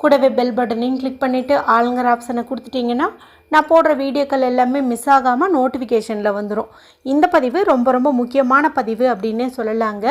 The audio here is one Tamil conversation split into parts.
கூடவே பெல் பட்டனையும் கிளிக் பண்ணிவிட்டு ஆளுங்கிற ஆப்ஷனை கொடுத்துட்டிங்கன்னா நான் போடுற வீடியோக்கள் எல்லாமே மிஸ் ஆகாமல் நோட்டிஃபிகேஷனில் வந்துடும் இந்த பதிவு ரொம்ப ரொம்ப முக்கியமான பதிவு அப்படின்னே சொல்லலாங்க.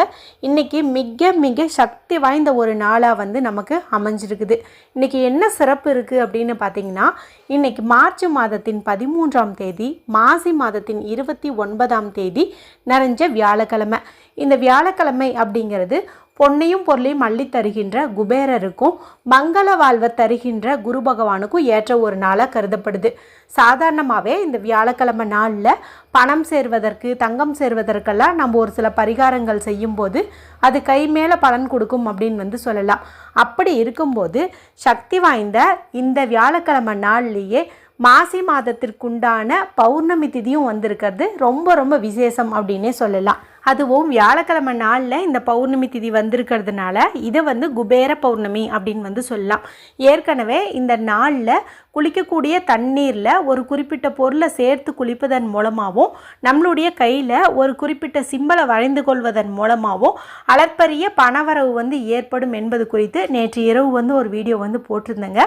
இன்றைக்கி மிக மிக சக்தி வாய்ந்த ஒரு நாளாக வந்து நமக்கு அமைஞ்சிருக்குது. இன்றைக்கி என்ன சிறப்பு இருக்குது அப்படின்னு பார்த்தீங்கன்னா இன்றைக்கி மார்ச் மாதத்தின் பதிமூன்றாம் தேதி மாசி மாதத்தின் இருபத்தி ஒன்பதாம் தேதி நிறைஞ்ச வியாழக்கிழமை. இந்த வியாழக்கிழமை அப்படிங்கிறது பொன்னையும் பொருளையும் அள்ளி தருகின்ற குபேரருக்கும் மங்கள வாழ்வை தருகின்ற குரு பகவானுக்கும் ஏற்ற ஒரு நாளாக கருதப்படுது. சாதாரணமாகவே இந்த வியாழக்கிழமை நாளில் பணம் சேர்வதற்கு தங்கம் சேர்வதற்கெல்லாம் நம்ம ஒரு சில பரிகாரங்கள் செய்யும்போது அது கை மேலே பலன் கொடுக்கும் அப்படின்னு வந்து சொல்லலாம். அப்படி இருக்கும்போது சக்தி வாய்ந்த இந்த வியாழக்கிழமை நாள்லேயே மாசி மாதத்திற்குண்டான பௌர்ணமி திதியும் வந்திருக்கிறது. ரொம்ப ரொம்ப விசேஷம் அப்படின்னே சொல்லலாம். அதுவும் வியாழக்கிழமை நாளில் இந்த பௌர்ணமி திதி வந்திருக்கிறதுனால இதை வந்து குபேர பௌர்ணமி அப்படின்னு வந்து சொல்லலாம். ஏற்கனவே இந்த நாளில் குளிக்கக்கூடிய தண்ணீரில் ஒரு குறிப்பிட்ட பொருளை சேர்த்து குளிப்பதன் மூலமாகவும் நம்மளுடைய கையில் ஒரு குறிப்பிட்ட சிம்பலை வரைந்து கொள்வதன் மூலமாகவும் அளப்பரிய பணவரவு வந்து ஏற்படும் என்பது குறித்து நேற்று இரவு வந்து ஒரு வீடியோ வந்து போட்டிருந்தேங்க.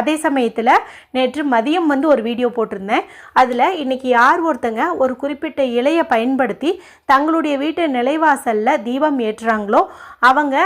அதே சமயத்தில் நேற்று மதியம் வந்து ஒரு வீடியோ போட்டிருந்தேன். அதில் இன்றைக்கி யார் ஒருத்தங்க ஒரு குறிப்பிட்ட இலையை பயன்படுத்தி தங்களுடைய வீட்டு நிலைவாசலில் தீபம் ஏற்றுறாங்களோ அவங்க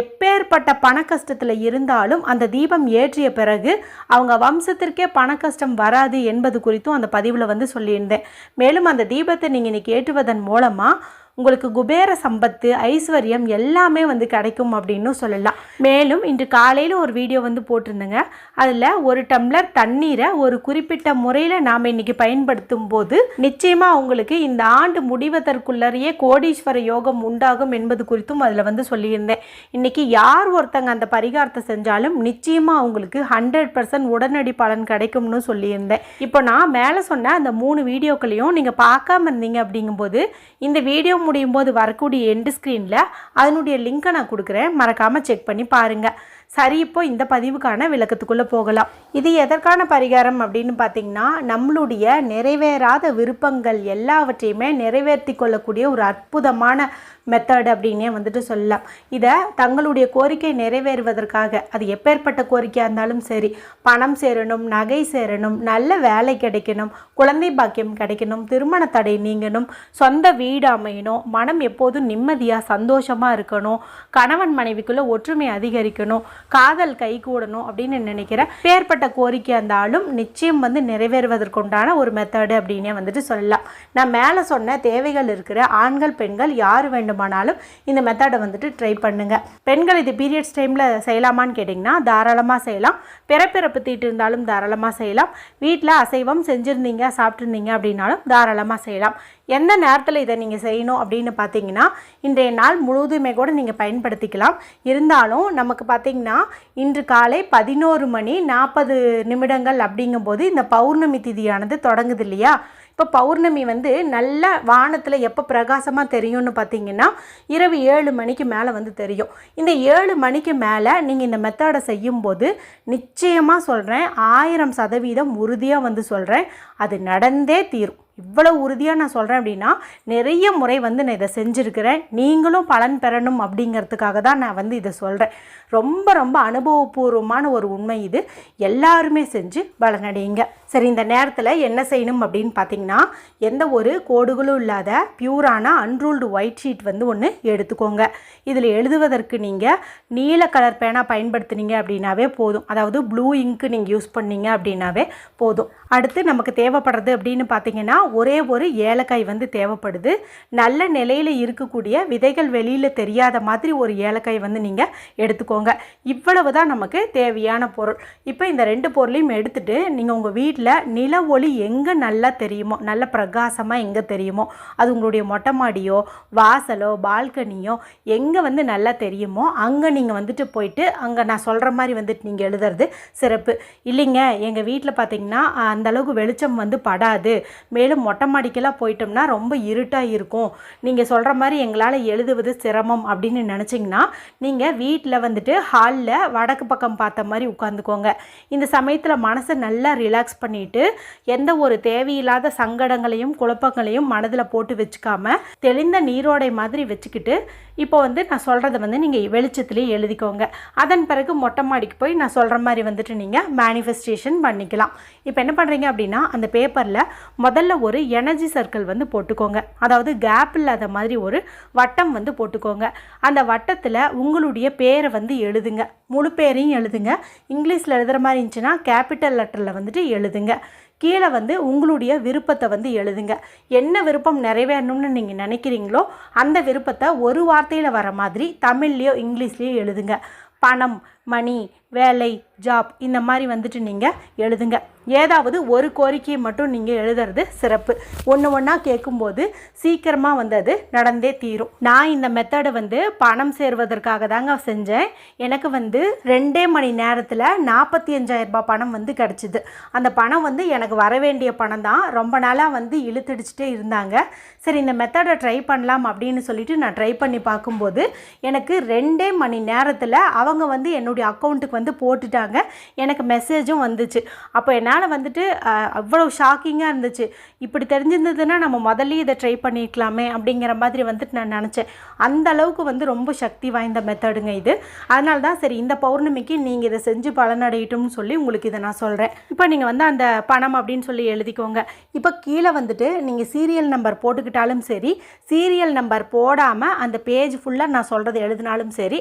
எப்பேற்பட்ட பண கஷ்டத்தில் இருந்தாலும் அந்த தீபம் ஏற்றிய பிறகு அவங்க வம்சத்திற்கே பண கஷ்டம் வராது என்பது குறித்தும் அந்த பதிவில் வந்து சொல்லியிருந்தேன். மேலும் அந்த தீபத்தை நீங்கள் இன்றைக்கி ஏற்றுவதன் மூலமாக உங்களுக்கு குபேர சம்பத்து ஐஸ்வர்யம் எல்லாமே வந்து கிடைக்கும் அப்படின்னு சொல்லலாம். மேலும் இன்று காலையில் ஒரு வீடியோ வந்து போட்டிருந்தேங்க. அதில் ஒரு டம்ளர் தண்ணீரை ஒரு குறிப்பிட்ட முறையில் நாம் இன்னைக்கு பயன்படுத்தும் போது நிச்சயமாக உங்களுக்கு இந்த ஆண்டு முடிவதற்குள்ளரையே கோடீஸ்வர யோகம் உண்டாகும் என்பது குறித்தும் அதில் வந்து சொல்லியிருந்தேன். இன்னைக்கு யார் ஒருத்தங்க அந்த பரிகாரத்தை செஞ்சாலும் நிச்சயமாக அவங்களுக்கு ஹண்ட்ரட் பர்சன்ட் உடனடி பலன் கிடைக்கும்னு சொல்லியிருந்தேன். இப்போ நான் மேலே சொன்ன அந்த மூணு வீடியோக்களையும் நீங்கள் பார்க்காம இருந்தீங்க அப்படிங்கும்போது இந்த வீடியோ முடியும் போது வரக்கூடிய எண்டு ஸ்க்ரீனில் அதனுடைய லிங்கை நான் கொடுக்குறேன். மறக்காமல் செக் பண்ணி பாருங்கள் சரி இப்போ இந்த பதிவுக்கான விளக்கத்துக்குள்ளே போகலாம். இது எதற்கான பரிகாரம் அப்படின்னு பார்த்தீங்கன்னா நம்மளுடைய நிறைவேறாத விருப்பங்கள் எல்லாவற்றையுமே நிறைவேற்றி கொள்ளக்கூடிய ஒரு அற்புதமான மெத்தட் அப்படின்னே வந்துட்டு சொல்லலாம். இதை தங்களுடைய கோரிக்கை நிறைவேறுவதற்காக அது எப்பேற்பட்ட கோரிக்கையாக இருந்தாலும் சரி பணம் சேரணும் நகை சேரணும் நல்ல வேலை கிடைக்கணும் குழந்தை பாக்கியம் கிடைக்கணும் திருமண தடை நீங்கணும் சொந்த வீடு அமையணும் மனம் எப்போதும் நிம்மதியாக சந்தோஷமாக இருக்கணும் கணவன் மனைவிக்குள்ளே ஒற்றுமை அதிகரிக்கணும் காதல் கை கூடணும் அப்படின்னு நினைக்கிறேன் பேர்பட்ட கோரிக்கை இருந்தாலும் நிச்சயம் வந்து நிறைவேறுவதற்குண்டான ஒரு மெத்தடு அப்படின்னே வந்துட்டு சொல்லலாம். நான் மேலே சொன்ன தேவைகள் இருக்கிற ஆண்கள் பெண்கள் யார் வேண்டுமானாலும் இந்த மெத்தடை வந்துட்டு ட்ரை பண்ணுங்க. பெண்கள் இது பீரியட்ஸ் டைமில் செய்யலாமான்னு கேட்டிங்கன்னா தாராளமாக செய்யலாம். பிறப்பிறப்பு தீட்டு இருந்தாலும் தாராளமாக செய்யலாம். வீட்டில் அசைவம் செஞ்சுருந்தீங்க சாப்பிட்ருந்தீங்க அப்படின்னாலும் தாராளமாக செய்யலாம். எந்த நேரத்தில் இதை நீங்கள் செய்யணும் அப்படின்னு பார்த்தீங்கன்னா இன்றைய நாள் முழுவதுமே கூட நீங்கள் பயன்படுத்திக்கலாம். இருந்தாலும் நமக்கு பார்த்தீங்கன்னா இன்று காலை பதினோரு மணி நாற்பது நிமிடங்கள் அப்படிங்கும்போது இந்த பௌர்ணமி திதியானது தொடங்குது இல்லையா? இப்போ பௌர்ணமி வந்து நல்ல வானத்தில் எப்போ பிரகாசமாக தெரியும்னு பார்த்தீங்கன்னா இரவு ஏழு மணிக்கு மேலே வந்து தெரியும். இந்த ஏழு மணிக்கு மேலே நீங்கள் இந்த மெத்தடை செய்யும்போது நிச்சயமாக சொல்கிறேன் ஆயிரம் சதவீதம் உறுதியாக வந்து சொல்கிறேன் அது நடந்தே தீரும். இவ்வளோ உறுதியாக நான் சொல்கிறேன் அப்படின்னா நிறைய முறை வந்து நான் இதை செஞ்சுருக்கிறேன். நீங்களும் பலன் பெறணும் அப்படிங்கிறதுக்காக தான் நான் வந்து இதை சொல்கிறேன் ரொம்ப ரொம்ப அனுபவபூர்வமான ஒரு உண்மை இது. எல்லாருமே செஞ்சு பலனடையுங்க. சரி இந்த நேரத்தில் என்ன செய்யணும் அப்படின்னு பார்த்தீங்கன்னா எந்த ஒரு கோடுகளும் இல்லாத பியூரான அன்ரூல்டு ஒயிட் ஷீட் வந்து ஒன்று எடுத்துக்கோங்க. இதில் எழுதுவதற்கு நீங்கள் நீல கலர் பேனா பயன்படுத்துனீங்க அப்படின்னாவே போதும். அதாவது ப்ளூ இங்க்கு நீங்கள் யூஸ் பண்ணீங்க அப்படின்னாவே போதும். அடுத்து நமக்கு தேவைப்படுறது அப்படின்னு பார்த்தீங்கன்னா ஒரே ஒரு ஏலக்காய் வந்து தேவைப்படுது. நல்ல நிலையில் இருக்கக்கூடிய விதைகள் வெளியில் தெரியாத மாதிரி ஒரு ஏலக்காய் வந்து நீங்கள் எடுத்துக்கோங்க. இவ்வளவு தான் நமக்கு தேவையான பொருள். இப்போ இந்த ரெண்டு பொருளையும் எடுத்துட்டு நீங்கள் உங்கள் வீட்டில் நில ஒளி எங்கே நல்லா தெரியுமோ நல்ல பிரகாசமாக எங்கே தெரியுமோ அது உங்களுடைய மொட்டை மாடியோ வாசலோ பால்கனியோ எங்கே வந்து நல்லா தெரியுமோ அங்கே நீங்கள் வந்துட்டு போயிட்டு அங்கே நான் சொல்கிற மாதிரி வந்துட்டு நீங்கள் எழுதுறது சிறப்பு. இல்லைங்க எங்கள் வீட்டில் பார்த்தீங்கன்னா அந்தளவுக்கு வெளிச்சம் வந்து படாது. மேலும் மொட்டை மாடிக்கெல்லாம் போயிட்டோம்னா ரொம்ப இருட்டாக இருக்கும். நீங்கள் சொல்கிற மாதிரி எங்களால் எழுதுவது சிரமம் அப்படின்னு நினச்சிங்கன்னா நீங்கள் வீட்டில் வந்துட்டு ஹாலில் வடக்கு பக்கம் பார்த்த மாதிரி உட்காந்துக்கோங்க இந்த சமயத்தில் மனசை நல்லா ரிலாக்ஸ் பண்ணிவிட்டு எந்த ஒரு தேவையில்லாத சங்கடங்களையும் குழப்பங்களையும் மனதில் போட்டு வச்சுக்காம தெளிந்த நீரோடை மாதிரி வச்சுக்கிட்டு இப்போ வந்து நான் சொல்கிறத வந்து நீங்கள் வெளிச்சத்துலேயே எழுதிக்கோங்க. அதன் பிறகு மொட்டை மாடிக்கு போய் நான் சொல்கிற மாதிரி வந்துட்டு நீங்கள் மேனிஃபெஸ்டேஷன் பண்ணிக்கலாம். இப்போ என்ன பண்ணுறீங்க அப்படின்னா அந்த பேப்பரில் முதல்ல ஒரு எனர்ஜி சர்க்கிள் வந்து போட்டுக்கோங்க. அதாவது கேப் இல்லாத மாதிரி ஒரு வட்டம் வந்து போட்டுக்கோங்க. அந்த வட்டத்தில் உங்களுடைய பேரை வந்து எழுதுங்க. முழு பேரையும் எழுதுங்க. இங்கிலீஷில் எழுதுகிற மாதிரி இருந்துச்சுன்னா கேபிட்டல் லெட்டரில் வந்துட்டு எழுதுங்க. கீழே வந்து உங்களுடைய விருப்பத்தை வந்து எழுதுங்க. என்ன விருப்பம் நிறைவேறணும்னு நீங்கள் நினைக்கிறீங்களோ அந்த விருப்பத்தை ஒரு வார்த்தையில் வர மாதிரி தமிழ்லேயோ இங்கிலீஷ்லேயோ எழுதுங்க. பணம் மணி வேலை ஜாப் இந்த மாதிரி வந்துட்டு நீங்கள் எழுதுங்க. ஏதாவது ஒரு கோரிக்கையை மட்டும் நீங்கள் எழுதுறது சிறப்பு. ஒன்று ஒன்றா கேட்கும்போது சீக்கிரமாக வந்து அது நடந்தே தீரும். நான் இந்த மெத்தடை வந்து பணம் சேர்வதற்காக தாங்க செஞ்சேன். எனக்கு வந்து ரெண்டே மணி நேரத்தில் நாற்பத்தி அஞ்சாயிரம் ரூபாய் பணம் வந்து கிடச்சிது. அந்த பணம் வந்து எனக்கு வர வேண்டிய பணம் தான். ரொம்ப நாளாக வந்து இழுத்தடிச்சிட்டே இருந்தாங்க. சரி இந்த மெத்தடை ட்ரை பண்ணலாம் அப்படின்னு சொல்லிட்டு நான் ட்ரை பண்ணி பார்க்கும்போது எனக்கு ரெண்டே மணி நேரத்தில் அவங்க வந்து என்னுடைய அக்கௌண்ட்டுக்கு வந்து போட்டுட்டாங்க. எனக்கு மெசேஜும் வந்துச்சு. அப்போ என்னால் அதனால் வந்துட்டு அவ்வளோ ஷாக்கிங்காக இருந்துச்சு. இப்படி தெரிஞ்சிருந்ததுன்னா நம்ம முதல்லயே இதை ட்ரை பண்ணியிருக்கலாமே அப்படிங்கிற மாதிரி வந்துட்டு நான் நினச்சேன். அந்த அளவுக்கு வந்து ரொம்ப சக்தி வாய்ந்த மெத்தடுங்க இது. அதனால தான் சரி இந்த பௌர்ணமிக்கு நீங்கள் இதை செஞ்சு பலனடையட்டும்னு சொல்லி உங்களுக்கு இதை நான் சொல்கிறேன் இப்போ நீங்கள் வந்து அந்த பணம் அப்படின்னு சொல்லி எழுதிக்கோங்க. இப்போ கீழே வந்துட்டு நீங்கள் சீரியல் நம்பர் போட்டுக்கிட்டாலும் சரி சீரியல் நம்பர் போடாமல் அந்த பேஜ் ஃபுல்லாக நான் சொல்கிறது எழுதினாலும் சரி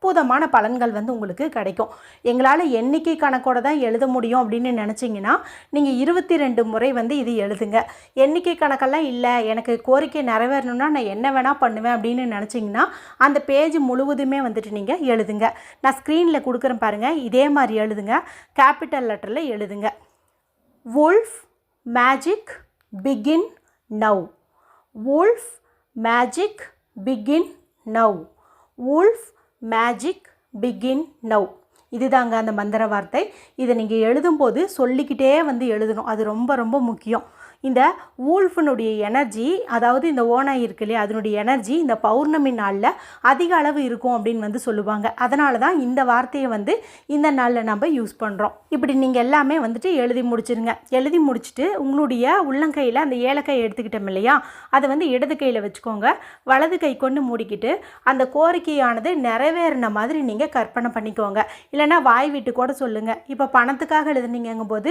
அற்புதமான பலன்கள் வந்து உங்களுக்கு கிடைக்கும். எங்களால் எண்ணிக்கை கணக்கோட தான் எழுத முடியும் அப்படின்னு நினச்சிங்கன்னா நீங்கள் இருபத்தி ரெண்டு முறை வந்து இது எழுதுங்க. எண்ணிக்கை கணக்கெல்லாம் இல்லை எனக்கு கோரிக்கை நிறைவேறணும்னா நான் என்ன வேணால் பண்ணுவேன் அப்படின்னு நினச்சிங்கன்னா அந்த பேஜ் முழுவதுமே வந்துட்டு நீங்கள் எழுதுங்க. நான் ஸ்க்ரீனில் கொடுக்குறேன் பாருங்கள் இதே மாதிரி எழுதுங்க. கேபிட்டல் லெட்டரில் எழுதுங்க. wolf magic begin now wolf magic begin now wolf magic begin now இதுதாங்க அந்த மந்திர வார்த்தை. இதை நீங்கள் எழுதும்போது சொல்லிக்கிட்டே வந்து எழுதணும். அது ரொம்ப ரொம்ப முக்கியம். இந்த ஊல்ஃபினுடைய எனர்ஜி அதாவது இந்த ஓனாய் இருக்கு இல்லையா அதனுடைய எனர்ஜி இந்த பௌர்ணமி நாளில் அதிக அளவு இருக்கும் அப்படின்னு வந்து சொல்லுவாங்க. அதனால தான் இந்த வார்த்தையை வந்து இந்த நாளில் நம்ம யூஸ் பண்ணுறோம் இப்படி நீங்கள் எல்லாமே வந்துட்டு எழுதி முடிச்சிருங்க. எழுதி முடிச்சுட்டு உங்களுடைய உள்ளங்கையில் அந்த ஏலக்காய் எடுத்துக்கிட்டோம் இல்லையா அதை வந்து இடது கையில் வச்சுக்கோங்க. வலது கை கொண்டு மூடிக்கிட்டு அந்த கோரிக்கையானது நிறைவேறின மாதிரி நீங்கள் கற்பனை பண்ணிக்கோங்க. இல்லைன்னா வாய் விட்டு கூட சொல்லுங்கள் இப்போ பணத்துக்காக எழுதுனீங்கும் போது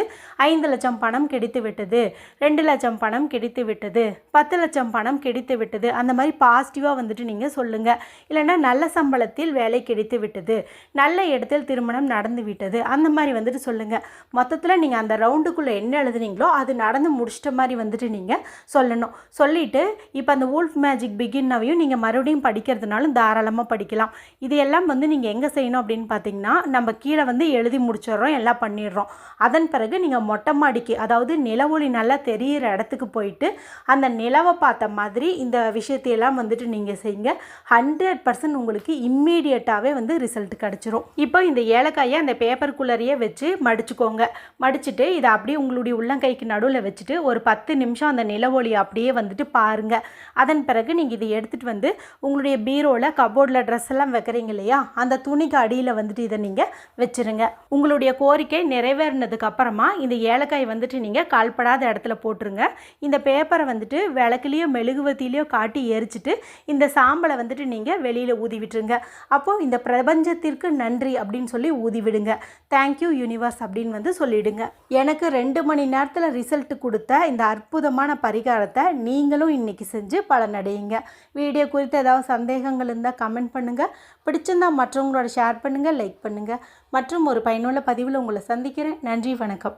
ஐந்து லட்சம் பணம் கிடைத்து விட்டது. ரெண்டு ரெண்டு லட்சம் பணம் கிடைத்து விட்டது. பத்து லட்சம் பணம் கிடைத்து விட்டது. அந்த மாதிரி பாசிட்டிவாக வந்துட்டு நீங்கள் சொல்லுங்கள் இல்லைன்னா நல்ல சம்பளத்தில் வேலை கிடைத்து விட்டது. நல்ல இடத்தில் திருமணம் நடந்து விட்டது. அந்த மாதிரி வந்துட்டு சொல்லுங்கள் மொத்தத்தில் நீங்கள் அந்த ரவுண்டுக்குள்ளே என்ன எழுதுனீங்களோ அது நடந்து முடிச்சிட்ட மாதிரி வந்துட்டு நீங்கள் சொல்லணும். சொல்லிவிட்டு இப்போ அந்த வூல்ஃப் மேஜிக் பிகின்னாவையும் நீங்கள் மறுபடியும் படிக்கிறதுனாலும் தாராளமாக படிக்கலாம். இதையெல்லாம் வந்து நீங்கள் எங்கே செய்யணும் அப்படின்னு பார்த்தீங்கன்னா நம்ம கீழே வந்து எழுதி முடிச்சிடுறோம் எல்லாம் பண்ணிடுறோம். அதன் பிறகு நீங்கள் மொட்டை மாடிக்கு அதாவது நிலவொளி நல்லா தெரியிற இடத்துக்கு போயிட்டு அந்த நிலவை பார்த்த மாதிரி இந்த விஷயத்தையெல்லாம் வந்துட்டு நீங்கள் செய்யுங்க. ஹண்ட்ரட் பர்சன்ட் உங்களுக்கு இம்மீடியட்டாகவே வந்து ரிசல்ட் கிடச்சிரும். இப்போ இந்த ஏலக்காயை அந்த பேப்பருக்குள்ளரையே வச்சு மடிச்சுக்கோங்க. மடிச்சுட்டு இதை அப்படியே உங்களுடைய உள்ளங்கைக்கு நடுவில் வச்சுட்டு ஒரு பத்து நிமிஷம் அந்த நிலவொளி அப்படியே வந்துட்டு பாருங்கள் அதன் பிறகு நீங்கள் இதை எடுத்துகிட்டு வந்து உங்களுடைய பீரோவில் கபோர்டில் ட்ரெஸ் எல்லாம் வைக்கிறீங்க இல்லையா? அந்த துணிக்கு அடியில் வந்துட்டு இதை நீங்கள் வச்சிருங்க. உங்களுடைய கோரிக்கை நிறைவேறினதுக்கு அப்புறமா இந்த ஏலக்காய் வந்துட்டு நீங்கள் கால்படாத இடத்துல போட்டு போட்டுருங்க. இந்த பேப்பரை வந்துட்டு விளக்குலேயோ மெழுகுவத்திலையோ காட்டி எரிச்சிட்டு இந்த சாம்பலை வந்துட்டு நீங்கள் வெளியில் ஊதி விட்டுருங்க. அப்போது இந்த பிரபஞ்சத்திற்கு நன்றி அப்படின்னு சொல்லி ஊதி விடுங்க. தேங்க்யூ யூனிவர்ஸ் அப்படின்னு வந்து சொல்லிவிடுங்க எனக்கு ரெண்டு மணி நேரத்தில் ரிசல்ட் கொடுத்த இந்த அற்புதமான பரிகாரத்தை நீங்களும் இன்றைக்கி செஞ்சு பலனடையுங்க. வீடியோ குறித்து ஏதாவது சந்தேகங்கள் இருந்தால் கமெண்ட் பண்ணுங்கள் பிடிச்சிருந்தா மற்றவங்களோட ஷேர் பண்ணுங்கள் லைக் பண்ணுங்கள் மற்றும் ஒரு பயனுள்ள பதிவில் உங்களை சந்திக்கிறேன். நன்றி வணக்கம்.